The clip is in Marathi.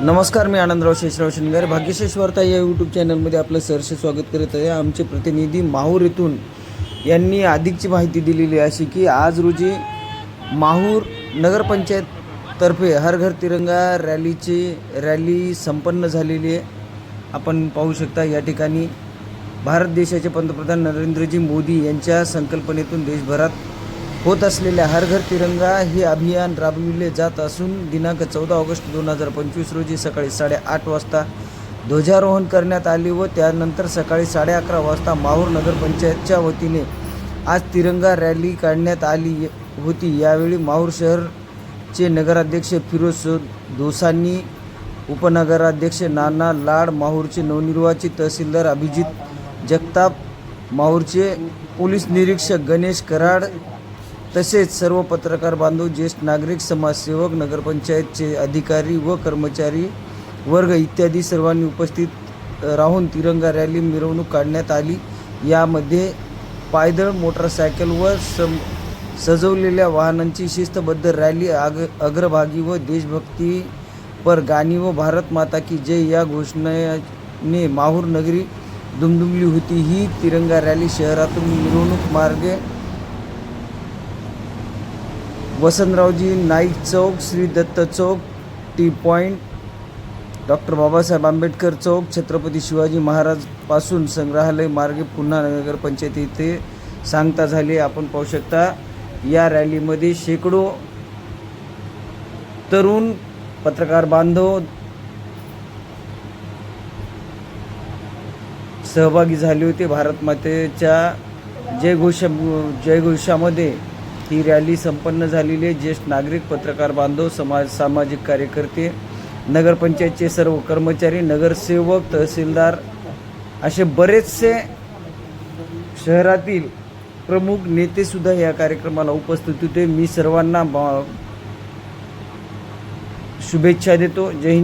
नमस्कार मी आनंदराव शेषराव शिंगारे भाग्यशेष वार्ता या यूट्यूब चॅनलमध्ये आपलं सहर्ष स्वागत करत आहे. आमचे प्रतिनिधी माहूर येथून यांनी अधिकची माहिती दिलेली अशी की आज रोजी माहूर नगरपंचायततर्फे हर घर तिरंगा रॅलीची रॅली संपन्न झालेली आहे. आपण पाहू शकता या ठिकाणी भारत देशाचे पंतप्रधान नरेंद्रजी मोदी यांच्या संकल्पनेतून देशभरात होत असलेल्या हर घर तिरंगा हे अभियान राबविले जात असून दिनांक चौदा ऑगस्ट दोन हजार पंचवीस रोजी सकाळी साडेआठ वाजता ध्वजारोहण करण्यात आले व त्यानंतर सकाळी साडे अकरा वाजता माहूर नगरपंचायतच्या वतीने आज तिरंगा रॅली काढण्यात आली होती. यावेळी माहूर शहरचे नगराध्यक्ष फिरोज दोसांनी उपनगराध्यक्ष नाना लाड माहूरचे नवनिर्वाचित तहसीलदार अभिजित जगताप माहूरचे पोलीस निरीक्षक गणेश कराड तसेच सर्व पत्रकार बांधव ज्येष्ठ नागरिक समाजसेवक नगरपंचायतचे अधिकारी व कर्मचारी वर्ग इत्यादी सर्वांनी उपस्थित राहून तिरंगा रॅली मिरवणूक काढण्यात आली. यामध्ये पायदळ मोटरसायकलवर व सम सजवलेल्या वाहनांची शिस्तबद्ध रॅली आग अग्रभागी व देशभक्तीपर गाणी व भारत माता की जय या घोषणेने माहूर नगरी दुमदुमली होती. ही तिरंगा रॅली शहरातून मिरवणूक मार्गे वसंतरावजी नाईक चौक श्री दत्त चौक T point doctor Babasaheb Ambedkar चौक छत्रपती शिवाजी महाराजपासून संग्रहालय मार्गे पुन्हा नगरपंचायत इथे सांगता झाले आपण पाहू शकता या रॅलीमध्ये शेकडो तरुण पत्रकार बांधव सहभागी झाले होते. भारत मातेच्या जयघोषा जयघोषामध्ये ही रॅली संपन्न झालेली आहे. ज्येष्ठ नागरिक पत्रकार बांधव समाज सामाजिक कार्यकर्ते नगरपंचायतचे सर्व कर्मचारी नगरसेवक तहसीलदार असे बरेचसे शहरातील प्रमुख नेतेसुद्धा या कार्यक्रमाला उपस्थित होते. मी सर्वांना बा- शुभेच्छा देतो. जय हिंद.